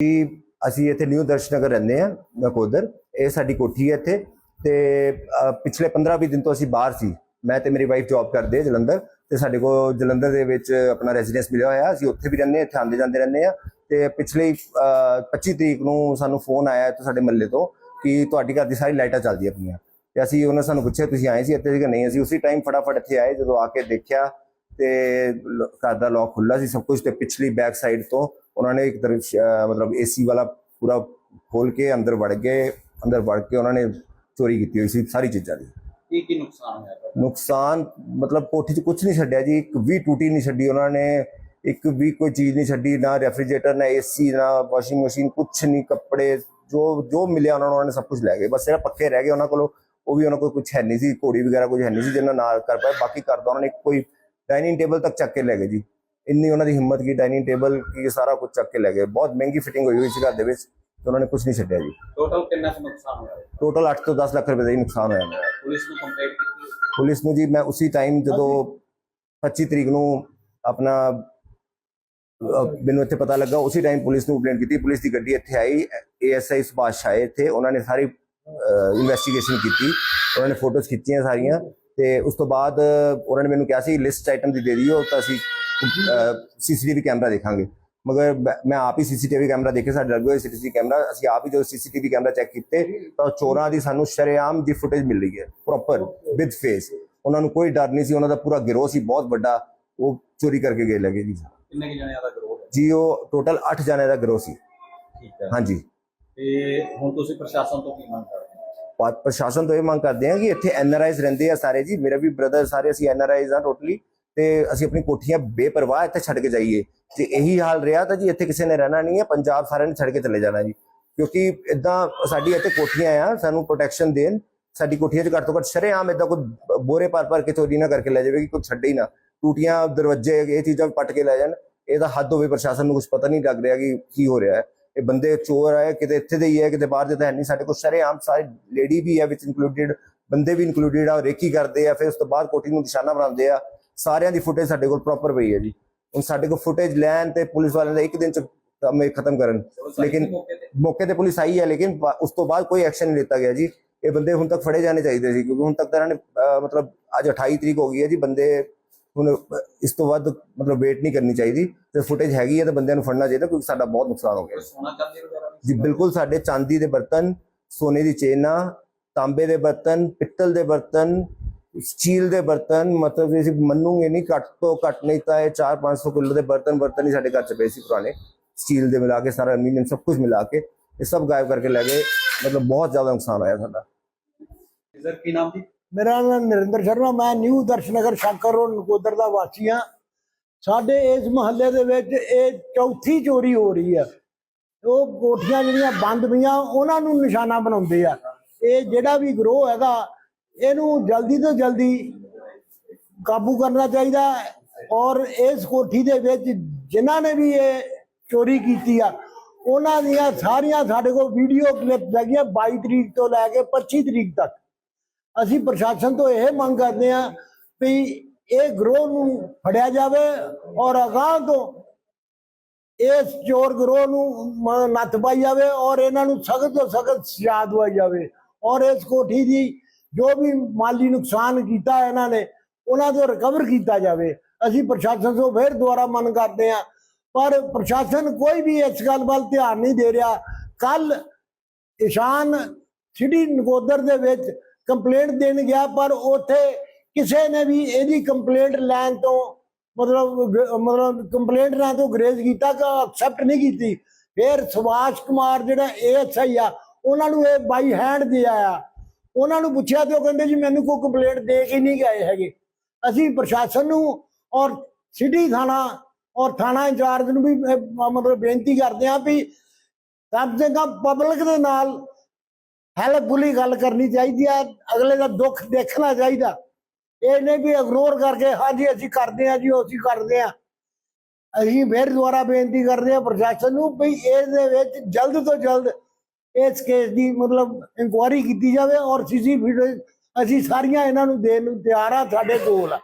ਕਿ ਅਸੀਂ ਇੱਥੇ ਨਿਊ ਦਰਸ਼ਨਗਰ ਰਹਿੰਦੇ ਆ ਨਕੋਦਰ। ਇਹ ਸਾਡੀ ਕੋਠੀ ਹੈ ਇੱਥੇ। ਤੇ ਪਿਛਲੇ 15-20 ਦਿਨ ਤੋਂ ਅਸੀਂ ਬਾਹਰ ਸੀ। ਮੈਂ ਤੇ ਮੇਰੀ ਵਾਈਫ ਜੌਬ ਕਰਦੇ ਜਲੰਧਰ। ਤੇ ਸਾਡੇ ਕੋਲ ਜਲੰਧਰ ਦੇ ਵਿੱਚ ਆਪਣਾ ਰੈਜ਼ੀਡੈਂਸ ਮਿਲਿਆ ਹੋਇਆ। ਅਸੀਂ ਉੱਥੇ ਵੀ ਰਹਿੰਦੇ ਹਾਂ ਇੱਥੇ ਆਉਂਦੇ ਜਾਂਦੇ ਰਹਿੰਦੇ ਆ ਤੇ ਪਿਛਲੇ ਅ, 25 ਤਰੀਕ ਨੂੰ ਸਾਨੂੰ ਫੋਨ ਆਇਆ ਇੱਥੇ ਸਾਡੇ ਮੱਲੇ ਤੋਂ ਕਿ ਤੁਹਾਡੀ ਘਰ ਦੀ ਸਾਰੀ ਲਾਈਟਾਂ ਚੱਲਦੀਆਂ ਪਈਆਂ। ਤੇ ਅਸੀਂ ਉਹਨਾਂ ਸਾਨੂੰ ਪੁੱਛਿਆ ਤੁਸੀਂ ਆਏ ਸੀ ਇੱਥੇ? ਕਿ ਨਹੀਂ ਅਸੀਂ ਉਸੇ ਟਾਈਮ ਫਟਾਫਟ ਇੱਥੇ ਆਏ ਜਦੋਂ ਆ ਕੇ ਦੇਖਿਆ ਤੇ ਘਰ ਦਾ ਲੋਕ ਖੁੱਲਾ ਸੀ ਸਭ ਕੁਝ ਤੇ ਪਿਛਲੀ ਬੈਕ ਸਾਈਡ ਤੋਂ ਉਹਨਾਂ ਨੇ ਇੱਕ ਤਰ੍ਹਾਂ ਅਹ ਮਤਲਬ ਏਸੀ ਵਾਲਾ ਪੂਰਾ ਖੋਲ ਕੇ ਅੰਦਰ ਵੜ ਗਏ ਅੰਦਰ ਵੜ ਕੇ ਉਹਨਾਂ ਨੇ ਚੋਰੀ ਕੀਤੀ ਹੋਈ ਸੀ ਸਾਰੀ ਚੀਜ਼ਾਂ ਦੀ ਕੀ ਕੀ ਨੁਕਸਾਨ ਹੋਇਆ? ਨੁਕਸਾਨ ਮਤਲਬ ਕੋਠੀ 'ਚ ਕੁਝ ਨਹੀਂ ਛੱਡਿਆ ਜੀ ਇੱਕ ਵੀ ਟੂਟੀ ਨਹੀਂ ਛੱਡੀ ਉਹਨਾਂ ਨੇ ਇੱਕ ਵੀ ਕੋਈ ਚੀਜ਼ ਨਹੀਂ ਛੱਡੀ ਨਾ ਰੈਫਰੀਜਰੇਟਰ ਨਾ ਏਸੀ ਨਾ ਵਾਸ਼ਿੰਗ ਮਸ਼ੀਨ ਕੁਝ ਨਹੀਂ ਕੱਪੜੇ ਜੋ ਜੋ ਮਿਲਿਆ ਉਹਨਾਂ ਨੂੰ ਸਭ ਕੁਝ ਲੈ ਗਏ ਬਸ ਸਿਰਫ ਪੱਖੇ ਰਹਿ ਗਏ ਉਹਨਾਂ ਕੋਲੋਂ ਉਹ ਵੀ ਉਹਨਾਂ ਕੋਲ ਕੁਝ ਹੈ ਨਹੀਂ ਸੀ ਘੋੜੀ ਵਗੈਰਾ ਕੁਝ ਹੈ ਨਹੀਂ ਸੀ ਜਿਹਨਾਂ ਨਾਲ ਕਰ ਪਾਏ ਬਾਕੀ ਘਰ ਦਾ ਉਹਨਾਂ ਨੇ ਕੋਈ ਡਾਈਨਿੰਗ ਟੇਬਲ ਤੱਕ ਚੱਕ ਕੇ ਲੈ ਗਏ ਜੀ। ਇੰਨੀ ਉਹਨਾਂ ਦੀ ਹਿੰਮਤ ਕੀ ਡਾਈਨਿੰਗ ਟੇਬਲ ਕੀ ਸਾਰਾ ਕੁਝ ਚੱਕ ਕੇ ਲੈ ਗਏ। ਬਹੁਤ ਮਹਿੰਗੀ ਫਿਟਿੰਗ ਹੋਈ ਹੋਈ ਸੀ ਘਰ ਦੇ ਵਿੱਚ ਤੇ ਉਹਨਾਂ ਨੇ ਕੁਝ ਨਹੀਂ ਛੱਡਿਆ ਜੀ। ਟੋਟਲ ਕਿੰਨਾ ਕੁ ਨੁਕਸਾਨ ਹੋਇਆ? ਟੋਟਲ 8 ਤੋਂ 10 ਲੱਖ ਰੁਪਏ ਦਾ ਹੀ ਨੁਕਸਾਨ ਹੋਇਆ। ਮੇਰਾ ਪੁਲਿਸ ਨੂੰ ਕੰਪਲੇਂਟ ਕੀਤੀ? ਪੁਲਿਸ ਨੂੰ ਜੀ ਮੈਂ ਉਸੇ ਟਾਈਮ ਜਦੋਂ 25 ਤਰੀਕ ਨੂੰ ਆਪਣਾ ਮੈਨੂੰ ਇੱਥੇ ਪਤਾ ਲੱਗਾ ਉਸੇ ਟਾਈਮ ਪੁਲਿਸ ਨੂੰ ਕੰਪਲੇਂਟ ਕੀਤੀ। ਪੁਲਿਸ ਦੀ ਗੱਡੀ ਇੱਥੇ ਆਈ ਏਐਸਆਈ ਸੁਭਾਸ਼ ਆਏ ਇੱਥੇ। ਉਹਨਾਂ ਨੇ ਸਾਰੀ ਇਨਵੈਸਟੀਗੇਸ਼ਨ ਕੀਤੀ। ਉਹਨਾਂ ਨੇ ਫੋਟੋਜ਼ ਖਿੱਚੀਆਂ ਸਾਰੀਆਂ। ਤੇ ਉਸ ਤੋਂ ਬਾਅਦ ਉਹਨਾਂ ਨੇ ਮੈਨੂੰ ਕਿਹਾ ਸੀ ਲਿਸਟ ਆਈਟਮ ਦੀ ਦੇ ਦਿਓ ਤਾਂ ਅਸੀਂ ਸੀਸੀਟੀਵੀ ਕੈਮਰਾ ਦੇਖਾਂਗੇ। ਮਗਰ ਮੈਂ- ਆਪ ਹੀ ਸੀਸੀਟੀਵੀ ਕੈਮਰਾ ਦੇਖੇ ਸਾਡੇ ਲੱਗੇ ਹੋਏ ਸੀਸੀਟੀਵੀ ਕੈਮਰਾ ਅਸੀਂ ਆਪ ਹੀ ਜਦੋਂ ਸੀਸੀਟੀਵੀ ਕੈਮਰਾ ਚੈੱਕ ਕੀਤੇ ਤਾਂ ਚੋਰਾਂ ਦੀ ਸਾਨੂੰ ਸ਼ਰੇਆਮ ਦੀ ਫੁਟੇਜ ਮਿਲ ਰਹੀ ਹੈ ਪ੍ਰੋਪਰ ਵਿਦ ਫੇਸ ਉਹਨਾਂ ਨੂੰ ਕੋਈ ਡਰ ਨਹੀਂ ਸੀ ਉਹਨਾਂ ਦਾ ਪੂਰਾ ਗਿਰੋਹ ਸੀ ਬਹੁਤ ਵੱਡਾ ਉਹ ਚੋਰੀ ਕਰਕੇ ਗਏ ਲੱਗੇ ਜੀ। ਕਿੰਨੇ ਕਿ ਜਣਿਆਂ ਦਾ ਗਰੋਹ ਜੀ ਉਹ ਟੋਟਲ 8 ਜਣਿਆਂ ਦਾ ਗਿਰੋਹ ਸੀ। ਠੀਕ ਹੈ। ਹਾਂਜੀ। ਤੇ ਹੁਣ ਤੁਸੀਂ ਪ੍ਰਸ਼ਾਸਨ ਤੋਂ ਕੀ ਮੰਗ ਪ੍ਰਸ਼ਾਸਨ ਤੋਂ ਇਹ ਮੰਗ ਕਰਦੇ ਹਾਂ ਕਿ ਇੱਥੇ ਐਨਆਰਆਈਜ਼ ਰਹਿੰਦੇ ਆ ਸਾਰੇ ਜੀ। ਮੇਰਾ ਵੀ ਬ੍ਰਦਰ ਸਾਰੇ ਅਸੀਂ ਐਨਆਰਆਈਜ਼ ਆ ਟੋਟਲੀ ਤੇ ਅਸੀਂ ਆਪਣੀ ਕੋਠੀਆਂ ਬੇਪਰਵਾਹ ਇੱਥੇ ਛੱਡ ਕੇ ਜਾਈਏ। ਜੇ ਇਹੀ ਹਾਲ ਰਿਹਾ ਤਾਂ ਜੀ ਇੱਥੇ ਕਿਸੇ ਨੇ ਰਹਿਣਾ ਨਹੀਂ ਹੈ, ਪੰਜਾਬ ਸਾਰਿਆਂ ਨੇ ਛੱਡ ਕੇ ਚਲੇ ਜਾਣਾ ਜੀ। ਕਿਉਂਕਿ ਇਦਾਂ ਸਾਡੀ ਇੱਥੇ ਕੋਠੀਆਂ ਆ, ਸਾਨੂੰ ਪ੍ਰੋਟੈਕਸ਼ਨ ਦੇਣ। ਸਾਡੀ ਕੋਠੀਆਂ 'ਚ ਘੱਟ ਤੋਂ ਘੱਟ ਸ਼ਰੇਆਮ ਇਦਾਂ ਕੋਈ ਬੋਰੇ ਪਰ ਪਰ ਕੇ ਚੋਰੀ ਨਾ ਕਰਕੇ ਲੈ ਜਾਵੇ ਕਿ ਕੋਈ ਛੱਡੇ ਹੀ ਨਾ। ਟੂਟੀਆਂ, ਦਰਵਾਜ਼ੇ, ਇਹ ਚੀਜ਼ਾਂ ਪੱਟ ਕੇ ਲੈ ਜਾਣ। ਇਹਦਾ ਹੱਦ ਹੋਵੇ ਪ੍ਰਸ਼ਾਸਨ ਨੂੰ ਕੁਝ ਪਤਾ ਨਹੀਂ ਲੱਗ ਰਿਹਾ ਕਿ ਕੀ ਹੋ ਰਿਹਾ ਹੈ। ਇਹ ਬੰਦੇ ਚੋਰ ਆਏ ਕਿਤੇ ਇੱਥੇ ਦੇ ਹੀ ਹੈ ਕਿਤੇ ਬਾਹਰ ਦੇ ਤਾਂ ਹੈ ਨਹੀਂ। ਸਾਡੇ ਕੋਲ ਸ਼ਰੇਆਮ ਸਾਰੇ ਲੇਡੀ ਵੀ ਹੈ ਵਿੱਚ ਇਨਕਲੂਡਡ ਬੰਦੇ ਵੀ ਇਨਕਲੂਡਡ ਆ, ਰੇਕੀ ਕਰਦੇ ਆ, ਫਿਰ ਉਸ ਤੋਂ ਬਾਅਦ ਕੋਠੀ ਨੂੰ ਨਿਸ਼ਾਨਾ ਬਣਾਉਂਦੇ ਆ। ਸਾਰਿਆਂ ਦੀ ਫੁਟੇਜ ਸਾਡੇ ਕੋਲ ਪ੍ਰੋਪਰ ਪਈ ਹੈ ਜੀ। ਹੁਣ ਸਾਡੇ ਕੋਲ ਫੁਟੇਜ ਲੈਣ ਤੇ ਪੁਲਿਸ ਵਾਲਿਆਂ ਦਾ ਇੱਕ ਦਿਨ ਚ ਕੰਮ ਇਹ ਖਤਮ ਕਰਨ। ਲੇਕਿਨ ਮੌਕੇ ਤੇ ਪੁਲਿਸ ਆਈ ਹੈ ਲੇਕਿਨ ਉਸ ਤੋਂ ਬਾਅਦ ਕੋਈ ਐਕਸ਼ਨ ਨਹੀਂ ਲਿੱਤਾ ਗਿਆ ਜੀ। ਇਹ ਬੰਦੇ ਹੁਣ ਤੱਕ ਫੜੇ ਜਾਣੇ ਚਾਹੀਦੇ ਸੀ, ਕਿਉਂਕਿ ਹੁਣ ਤੱਕ ਤਾਂ ਇਹਨਾਂ ਨੇ ਮਤਲਬ ਅੱਜ 28 ਤਰੀਕ ਹੋ ਗਈ ਹੈ ਜੀ, ਬੰਦੇ ਹੁਣ ਇਸ ਤੋਂ ਵੱਧ ਮਤਲਬ ਵੇਟ ਨਹੀਂ ਕਰਨੀ ਚਾਹੀਦੀ। ਤੇ ਫੁਟੇਜ ਹੈਗੀ ਹੈ ਤਾਂ ਬੰਦਿਆਂ ਨੂੰ ਫੜਨਾ ਚਾਹੀਦਾ ਕਿਉਂਕਿ ਸਾਡਾ ਬਹੁਤ ਨੁਕਸਾਨ ਹੋ ਗਿਆ। ਸੋਨਾ ਚਾਂਦੀ ਵਗੈਰਾ ਜੀ ਬਿਲਕੁਲ ਸਾਡੇ ਚਾਂਦੀ ਦੇ ਬਰਤਨ ਸੋਨੇ ਦੀ ਚੇਨਾਂ ਤਾਂਬੇ ਦੇ ਬਰਤਨ ਪਿੱਤਲ ਦੇ ਬਰਤਨ ਸਟੀਲ ਦੇ ਬਰਤਨ ਮਤਲਬ ਅਸੀਂ ਮੰਨੂਗੇ ਨਹੀਂ ਘੱਟ ਤੋਂ ਘੱਟ ਨਹੀਂ ਤਾਂ ਇਹ 4-500 ਕਿਲੋ ਦੇ ਬਰਤਨ ਬਰਤਨ ਹੀ ਸਾਡੇ ਘਰ ਚ ਪਏ ਸੀ ਪੁਰਾਣੇ। ਸਟੀਲ ਦੇ ਮਿਲਾ ਕੇ ਸਾਰਾ ਅਲਮੀਨੀਅਮ ਸਭ ਕੁਝ ਮਿਲਾ ਕੇ ਇਹ ਸਭ ਗਾਇਬ ਕਰਕੇ ਲੈ ਗਏ। ਮਤਲਬ ਬਹੁਤ ਜ਼ਿਆਦਾ ਨੁਕਸਾਨ ਆਇਆ ਸਾਡਾ। ਸਰ ਕੀ ਨਾਮ ਜੀ? ਮੇਰਾ ਨਾਮ ਨਰਿੰਦਰ ਸ਼ਰਮਾ ਮੈਂ ਨਿਊ ਦਰਸ਼ਨਗਰ ਸ਼ੰਕਰ ਰੋਡ ਨਕੋਦਰ ਦਾ ਵਾਸੀ ਹਾਂ। ਸਾਡੇ ਇਸ ਮਹੱਲੇ ਦੇ ਵਿੱਚ ਇਹ ਚੌਥੀ ਚੋਰੀ ਹੋ ਰਹੀ ਹੈ ਉਹ ਕੋਠੀਆਂ ਜਿਹੜੀਆਂ ਬੰਦ ਪਈਆਂ, ਉਹਨਾਂ ਨੂੰ ਨਿਸ਼ਾਨਾ ਬਣਾਉਂਦੇ ਆ। ਇਹ ਜਿਹੜਾ ਵੀ ਗਰੋਹ ਹੈਗਾ, ਇਹਨੂੰ ਜਲਦੀ ਤੋਂ ਜਲਦੀ ਕਾਬੂ ਕਰਨਾ ਚਾਹੀਦਾ ਔਰ ਇਸ ਕੋਠੀ ਦੇ ਵਿੱਚ ਜਿਨ੍ਹਾਂ ਨੇ ਵੀ ਇਹ ਚੋਰੀ ਕੀਤੀ ਆ, ਉਹਨਾਂ ਦੀਆਂ ਸਾਰੀਆਂ ਸਾਡੇ ਕੋਲ ਵੀਡੀਓ ਕਲਿੱਪ ਹੈਗੀਆਂ 22 ਤਰੀਕ ਤੋਂ ਲੈ ਕੇ 25 ਤਰੀਕ ਤੱਕ। ਅਸੀਂ ਪ੍ਰਸ਼ਾਸਨ ਤੋਂ ਇਹ ਮੰਗ ਕਰਦੇ ਹਾਂ ਵੀ ਇਹ ਗਰੋਹ ਨੂੰ ਫੜਿਆ ਜਾਵੇ ਔਰ ਅਗਾਂਹ ਤੋਂ ਇਸ ਚੋਰ ਗਰੋਹ ਨੂੰ ਨੱਥ ਪਾਈ ਜਾਵੇ ਔਰ ਇਹਨਾਂ ਨੂੰ ਸਖਤ ਤੋਂ ਸਖਤ ਸਜ਼ਾ ਦਵਾਈ ਜਾਵੇ ਔਰ ਇਸ ਕੋਠੀ ਦੀ ਜੋ ਵੀ ਮਾਲੀ ਨੁਕਸਾਨ ਕੀਤਾ ਇਹਨਾਂ ਨੇ ਉਹਨਾਂ ਤੋਂ ਰਿਕਵਰ ਕੀਤਾ ਜਾਵੇ ਅਸੀਂ ਪ੍ਰਸ਼ਾਸਨ ਤੋਂ ਫਿਰ ਦੁਬਾਰਾ ਮੰਗ ਕਰਦੇ ਹਾਂ ਪਰ ਪ੍ਰਸ਼ਾਸਨ ਕੋਈ ਵੀ ਇਸ ਗੱਲ ਵੱਲ ਧਿਆਨ ਨਹੀਂ ਦੇ ਰਿਹਾ ਕੱਲ ਇਸ਼ਾਨ ਸਿਟੀ ਨਕੋਦਰ ਦੇ ਵਿੱਚ ਕੰਪਲੇਂਟ ਦੇਣ ਗਿਆ ਪਰ ਉੱਥੇ ਕਿਸੇ ਨੇ ਵੀ ਇਹਦੀ ਕੰਪਲੇਂਟ ਲੈਣ ਤੋਂ ਮਤਲਬ ਮਤਲਬ ਕੰਪਲੇਂਟ ਲੈਣ ਤੋਂ ਗਰੇਜ਼ ਕੀਤਾ ਕਿ ਐਕਸੈਪਟ ਨਹੀਂ ਕੀਤੀ। ਫਿਰ ਸੁਭਾਸ਼ ਕੁਮਾਰ ਜਿਹੜਾ ਏਐਸਆਈ ਆ, ਉਹਨਾਂ ਨੂੰ ਇਹ ਬਾਈ ਹੈਂਡ ਦੇ ਆਇਆ। ਉਹਨਾਂ ਨੂੰ ਪੁੱਛਿਆ ਤੇ ਉਹ ਕਹਿੰਦੇ ਜੀ ਮੈਨੂੰ ਕੋਈ ਕੰਪਲੇਂਟ ਦੇ ਕੇ ਨਹੀਂ ਗਏ ਹੈਗੇ। ਅਸੀਂ ਪ੍ਰਸ਼ਾਸਨ ਨੂੰ ਔਰ ਸਿਟੀ ਥਾਣਾ ਔਰ ਥਾਣਾ ਇੰਚਾਰਜ ਨੂੰ ਵੀ ਮਤਲਬ ਬੇਨਤੀ ਕਰਦੇ ਹਾਂ ਵੀ ਸਭ ਜਗ੍ਹਾ ਪਬਲਿਕ ਦੇ ਨਾਲ ਹੈਲਪਫੁਲੀ ਗੱਲ ਕਰਨੀ ਚਾਹੀਦੀ ਹੈ ਅਗਲੇ ਦਾ ਦੁੱਖ ਦੇਖਣਾ ਚਾਹੀਦਾ। ਇਹ ਨਹੀਂ ਵੀ ਇਗਨੋਰ ਕਰਕੇ, ਹਾਂਜੀ, ਅਸੀਂ ਕਰਦੇ ਹਾਂ ਜੀ ਉਹ ਅਸੀਂ ਕਰਦੇ ਹਾਂ। ਅਸੀਂ ਫਿਰ ਦੁਬਾਰਾ ਬੇਨਤੀ ਕਰਦੇ ਹਾਂ ਪ੍ਰਸ਼ਾਸਨ ਨੂੰ ਵੀ ਇਹਦੇ ਵਿੱਚ ਜਲਦ ਤੋਂ ਜਲਦ ਇਸ ਕੇਸ ਦੀ ਮਤਲਬ ਇਨਕੁਆਇਰੀ ਕੀਤੀ ਜਾਵੇ ਔਰ ਸੀਸੀ ਵੀਡੀਓ ਅਸੀਂ ਸਾਰੀਆਂ ਇਹਨਾਂ ਨੂੰ ਦੇਣ ਨੂੰ ਤਿਆਰ ਆ ਸਾਡੇ ਕੋਲ। ਆ